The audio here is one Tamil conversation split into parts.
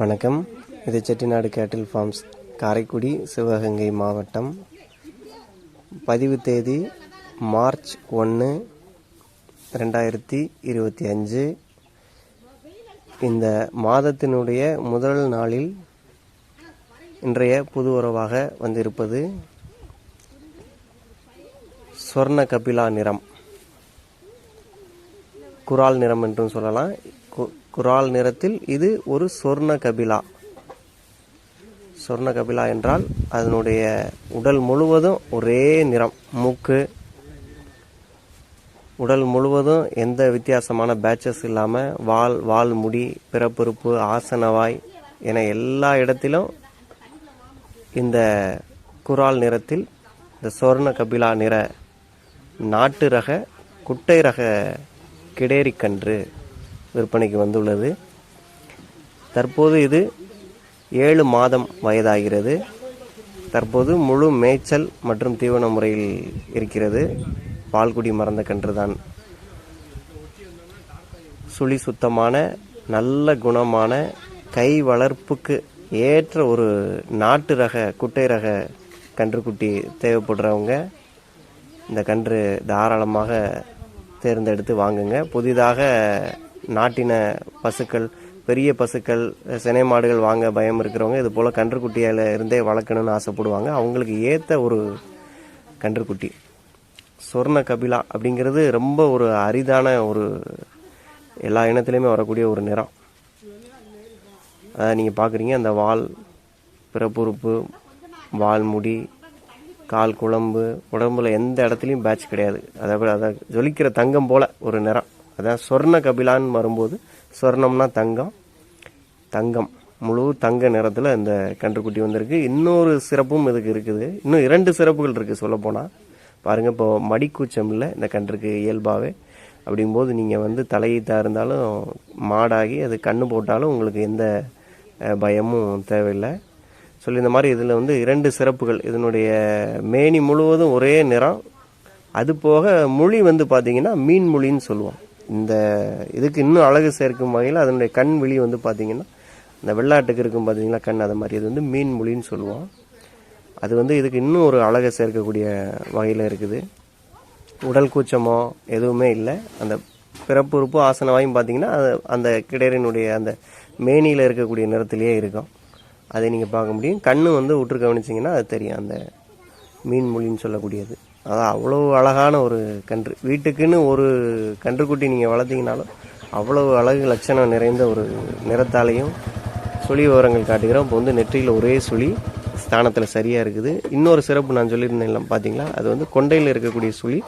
வணக்கம். இது செட்டிநாடு கேட்டில் ஃபார்ம்ஸ் காரைக்குடி சிவகங்கை மாவட்டம். பதிவு தேதி மார்ச் ஒன்று ரெண்டாயிரத்தி இருபத்தி அஞ்சு. இந்த மாதத்தினுடைய முதல் நாளில் இன்றைய புது உறவாக வந்திருப்பது சொர்ண கபிலா நிறம். குரால் நிறம் என்றும் சொல்லலாம். குரால் நிறத்தில் இது ஒரு சொர்ண கபிலா. சொர்ண கபிலா என்றால் அதனுடைய உடல் முழுவதும் ஒரே நிறம் மூக்கு. உடல் முழுவதும் எந்த வித்தியாசமான பேட்சஸ் இல்லாமல் வால் வால் முடி பிறப்புறுப்பு ஆசனவாய் என எல்லா இடத்திலும் இந்த குரால் நிறத்தில் இந்த சொர்ண கபிலா நிற நாட்டு ரக குட்டை ரக கிடேரிக்கன்று விற்பனைக்கு வந்துள்ளது. தற்போது இது ஏழு மாதம் வயதாகிறது. தற்போது முழு மேய்ச்சல் மற்றும் தீவன முறையில் இருக்கிறது. பால்குடி மறந்த கன்றுதான். சுழி சுத்தமான நல்ல குணமான கை வளர்ப்புக்கு ஏற்ற ஒரு நாட்டு ரக குட்டை ரக கன்றுக்குட்டி தேவைப்படுறவங்க இந்த கன்று தாராளமாக தேர்ந்தெடுத்து வாங்குங்க. புதிதாக நாட்டின பசுக்கள் பெரிய பசுக்கள் சினை மாடுகள் வாங்க பயம் இருக்கிறவங்க இது போல் கன்றுக்குட்டியில் இருந்தே வளர்க்கணும்னு ஆசைப்படுவாங்க. அவங்களுக்கு ஏற்ற ஒரு கன்றுக்குட்டி. சொர்ண கபிலா அப்படிங்கிறது ரொம்ப ஒரு அரிதான ஒரு எல்லா இனத்துலேயுமே வரக்கூடிய ஒரு நிறம். அதாவது நீங்கள் பார்க்குறீங்க அந்த வால் பிறப்புறுப்பு வால் முடி கால் குழம்பு உடம்புல எந்த இடத்துலையும் பேட்ச் கிடையாது. அதை அதை ஜொலிக்கிற தங்கம் போல் ஒரு நிறம். அதான் சொர்ண கபிலான்னு வரும்போது சொர்ணம்னா தங்கம். தங்கம். முழு தங்க நிறத்தில் இந்த கன்றுக்குட்டி வந்திருக்கு. இன்னொரு சிறப்பும் இதுக்கு இருக்குது. இன்னும் இரண்டு சிறப்புகள் இருக்குது சொல்லப்போனால் பாருங்கள் இப்போ மடிக்கூச்சம் இல்லை இந்த கன்றுக்கு இயல்பாகவே அப்படிங்கும்போது நீங்கள் வந்து தலையீத்தாக இருந்தாலும் மாடாகி அது கண்ணு போட்டாலும் உங்களுக்கு எந்த பயமும் தேவையில்லை. சொல்லி இந்த மாதிரி இதில் வந்து இரண்டு சிறப்புகள். இதனுடைய மேனி முழுவதும் ஒரே நிறம். அது போக மொழி வந்து பார்த்தீங்கன்னா மீன் மொழின்னு சொல்லுவோம். இந்த இதுக்கு இன்னும் அழகு சேர்க்கும் வகையில் அதனுடைய கண் விழி வந்து பார்த்தீங்கன்னா இந்த வெள்ளாட்டுக்கு இருக்கும் பார்த்தீங்களா கண் அதை மாதிரி. இது வந்து மீன் மொழின்னு சொல்லுவோம். அது வந்து இதுக்கு இன்னும் ஒரு அழகை சேர்க்கக்கூடிய வகையில் இருக்குது. உடல் கூச்சமோ எதுவுமே இல்லை. அந்த பிறப்புறுப்பு ஆசனவாயும் பார்த்தீங்கன்னா அது அந்த கிடரினுடைய அந்த மேனியில் இருக்கக்கூடிய நிறத்திலேயே இருக்கும். அதை நீங்கள் பார்க்க முடியும். கண் வந்து உற்று கவனிச்சிங்கன்னா அது தெரியும். அந்த மீன் மொழின்னு சொல்லக்கூடியது. அதான் அவ்வளோ அழகான ஒரு கன்று. வீட்டுக்குன்னு ஒரு கன்றுக்குட்டி நீங்கள் வளர்த்தீங்கனாலும் அவ்வளோ அழகு லட்சணம் நிறைந்த ஒரு நிறத்தாலையும் சுழி விவரங்கள் காட்டுகிறோம். இப்போ வந்து நெற்றியில் ஒரே சுழி ஸ்தானத்தில் சரியாக இருக்குது. இன்னொரு சிறப்பு நான் சொல்லியிருந்தேன் பார்த்தீங்களா அது வந்து கொண்டையில் இருக்கக்கூடிய சுழி.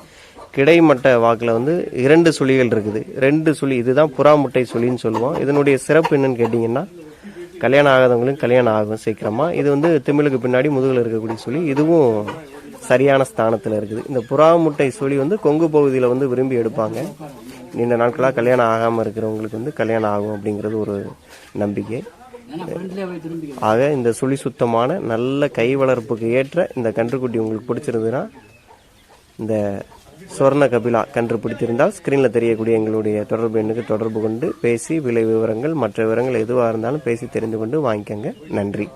கிடைமட்ட வாக்கில் வந்து இரண்டு சுழிகள் இருக்குது. ரெண்டு சுழி இதுதான் புறாமுட்டை சுழின்னு சொல்லுவோம். இதனுடைய சிறப்பு என்னன்னு கேட்டிங்கன்னா கல்யாணம் ஆகாதவங்களும் கல்யாணம் ஆகும் சீக்கிரமாக இது வந்து திமிழுக்கு பின்னாடி முதுகில் இருக்கக்கூடிய சுழி. இதுவும் சரியான ஸ்தானத்தில் இருக்குது. இந்த புறா முட்டை சுழி வந்து கொங்கு பகுதியில் வந்து விரும்பி எடுப்பாங்க. நீண்ட நாட்களாக கல்யாணம் ஆகாமல் இருக்கிறவங்களுக்கு வந்து கல்யாணம் ஆகும் அப்படிங்கிறது ஒரு நம்பிக்கை. ஆக இந்த சுழி சுத்தமான நல்ல கை வளர்ப்புக்கு ஏற்ற இந்த கன்றுக்குட்டி உங்களுக்கு பிடிச்சிருந்ததுன்னா இந்த சொர்ண கபிலா கன்று பிடித்திருந்தால் ஸ்க்ரீனில் தெரியக்கூடிய எங்களுடைய தொடர்பு எண்ணுக்கு தொடர்பு கொண்டு பேசி விலை விவரங்கள் மற்ற விவரங்கள் எதுவாக இருந்தாலும் பேசி தெரிந்து கொண்டு வாங்கிக்கோங்க. நன்றி.